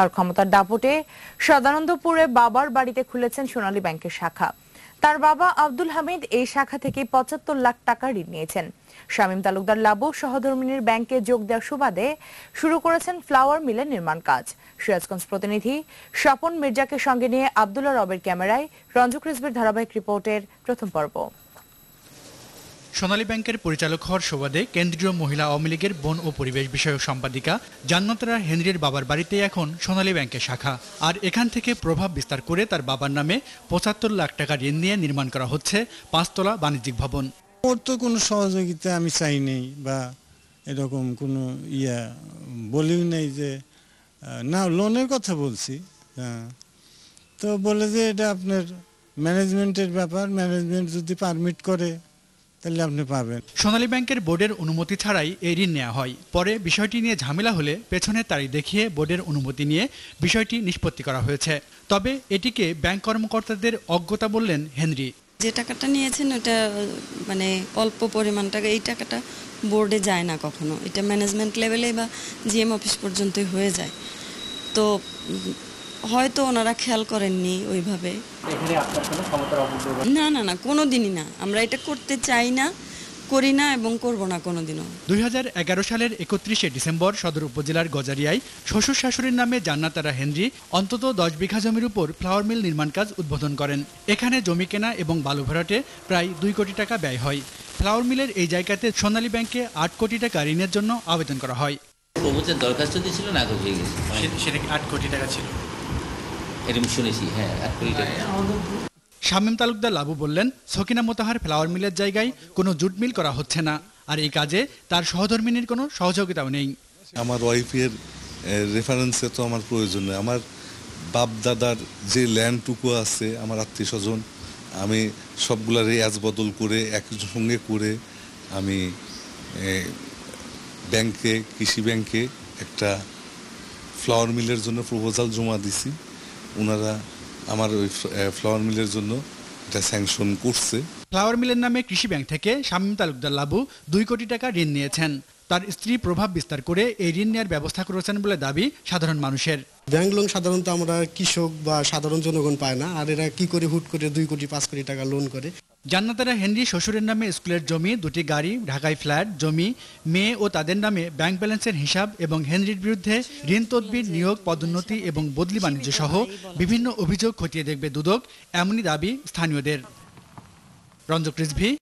আর ক্ষমতার দাপটে সদানন্দপুরে বাবার বাড়িতে খুলেছেন সোনালী ব্যাংকের শাখা। তার বাবা আব্দুল হামিদ এই শাখা থেকে পঁচাত্তর লাখ টাকা ঋণ নিয়েছেন। শামীম তালুকদার লাবু সহধর্মিনীর ব্যাংকে যোগ দেওয়ার সুবাদে শুরু করেছেন ফ্লাওয়ার মিলের নির্মাণ কাজ। সিরাজগঞ্জ প্রতিনিধি স্বপন মির্জাকে সঙ্গে নিয়ে আবদুল্লাহ রবের ক্যামেরায় রঞ্জক রিজবির ধারাবাহিক রিপোর্টের প্রথম পর্ব। সোনালী ব্যাংকের পরিচালক হওয়ার সুবাদে কেন্দ্রীয় মহিলা আওয়ামী লীগের বন ও পরিবেশ বিষয়ক সম্পাদিকা জান্নাতরা হেনরির বাবার বাড়িতে এখন সোনালী ব্যাংকের শাখা। আর এখান থেকে প্রভাব বিস্তার করে তার বাবার নামে পঁচাত্তর লাখ টাকা ঋণ নিয়ে নির্মাণ করা হচ্ছে পাঁচতলা বাণিজ্যিক ভবন। ওর তো কোনো সহযোগিতা আমি চাই নেই বা এরকম কোনো ইয়া বলিও নেই যে না লোনের কথা বলছি হ্যাঁ। তো বলে যে এটা আপনার ম্যানেজমেন্টের ব্যাপার ম্যানেজমেন্ট যদি পারমিট করে তাহলে আপনি পাবেন। সোনালী ব্যাংকের বোর্ডের অনুমতি ছাড়াই এই ঋণ নেওয়া হয়। পরে বিষয়টি নিয়ে ঝামেলা হলে পেছনের তারিখ দেখিয়ে বোর্ডের অনুমতি নিয়ে বিষয়টি নিষ্পত্তি করা হয়েছে। তবে এটিকে ব্যাংক কর্মকর্তাদের অজ্ঞতা বললেন হেনরি। যে টাকাটা নিয়েছেন ওটা মানে অল্প পরিমাণ টাকা এই টাকাটা বোর্ডে যায় না কখনো। এটা ম্যানেজমেন্ট লেভেলে বা জিএম অফিস পর্যন্তই হয়ে যায়। তো হয়তো ওনারা খেয়াল করেননি ওইভাবে। না না না কোনো দিনই না। আমরা এটা করতে চাই না করি না এবং করব না কোনো দিনও দুই সালের একত্রিশে ডিসেম্বর সদর উপজেলার গজারিয়ায় শ্বশুর শাশুড়ির নামে জান্নাতারা হেনরি অন্তত দশ বিঘা জমির উপর ফ্লাওয়ার মিল নির্মাণ কাজ উদ্বোধন করেন। এখানে জমি কেনা এবং বালু ভরাটে প্রায় দুই কোটি টাকা ব্যয় হয়। ফ্লাওয়ার মিলের এই জায়গাতে সোনালী ব্যাংকে আট কোটি টাকা ঋণের জন্য আবেদন করা হয়। প্রবোচের দরখাস্ত দিয়েছিল না হয়ে গেছে? সেটা আট কোটি টাকা ছিল? এরকম শুনেছি হ্যাঁ এক কোটি টাকা। শামীম তালুকদার লাবু বললেন সকিনা মোতাহার ফ্লাওয়ার মিলের জায়গায় কোনো জুট মিল করা হচ্ছে না আর এই কাজে তার সহধর্মিনীর কোনো সহযোগিতাও নেই। আমার ওয়াইফের রেফারেন্সে তো আমার প্রয়োজন নেই। আমার বাপ দাদার যে ল্যান্ডটুকু আছে আমার আত্মীয় স্বজন আমি সবগুলারই অ্যাজ বদল করে একসঙ্গে করে আমি ব্যাংকে কৃষি ব্যাংকে একটা ফ্লাওয়ার মিলের জন্য প্রপোজাল জমা দিছি। ওনারা আমার ওই ফ্লাওয়ার মিলের জন্য এটা স্যাংশন করছে। ফ্লাওয়ার মিলের নামে কৃষি ব্যাংক থেকে শামীম তালুকদার লাবু দুই কোটি টাকা ঋণ নিয়েছেন। তার স্ত্রী প্রভাব বিস্তার করে এই ঋণ নেওয়ার ব্যবস্থা করেছেন বলে দাবি সাধারণ মানুষের। ব্যাংক লোন সাধারণত আমরা কৃষক বা সাধারণ জনগণ পায় না আর এরা কি করে হুট করে দুই কোটি পাঁচ কোটি টাকা লোন করে? জান্নাতারা হেনরি শ্বশুরের নামে স্কুলের জমি, দুটি গাড়ি, ঢাকায় ফ্ল্যাট, জমি, মেয়ে ও তাদের নামে ব্যাংক ব্যালেন্সের হিসাব এবং হেনরির বিরুদ্ধে ঋণ, তদবির, নিয়োগ, পদোন্নতি এবং বদলি বাণিজ্য সহ বিভিন্ন অভিযোগ খতিয়ে দেখবে দুদক, এমনই দাবি স্থানীয়দের। রঞ্জক রিজভি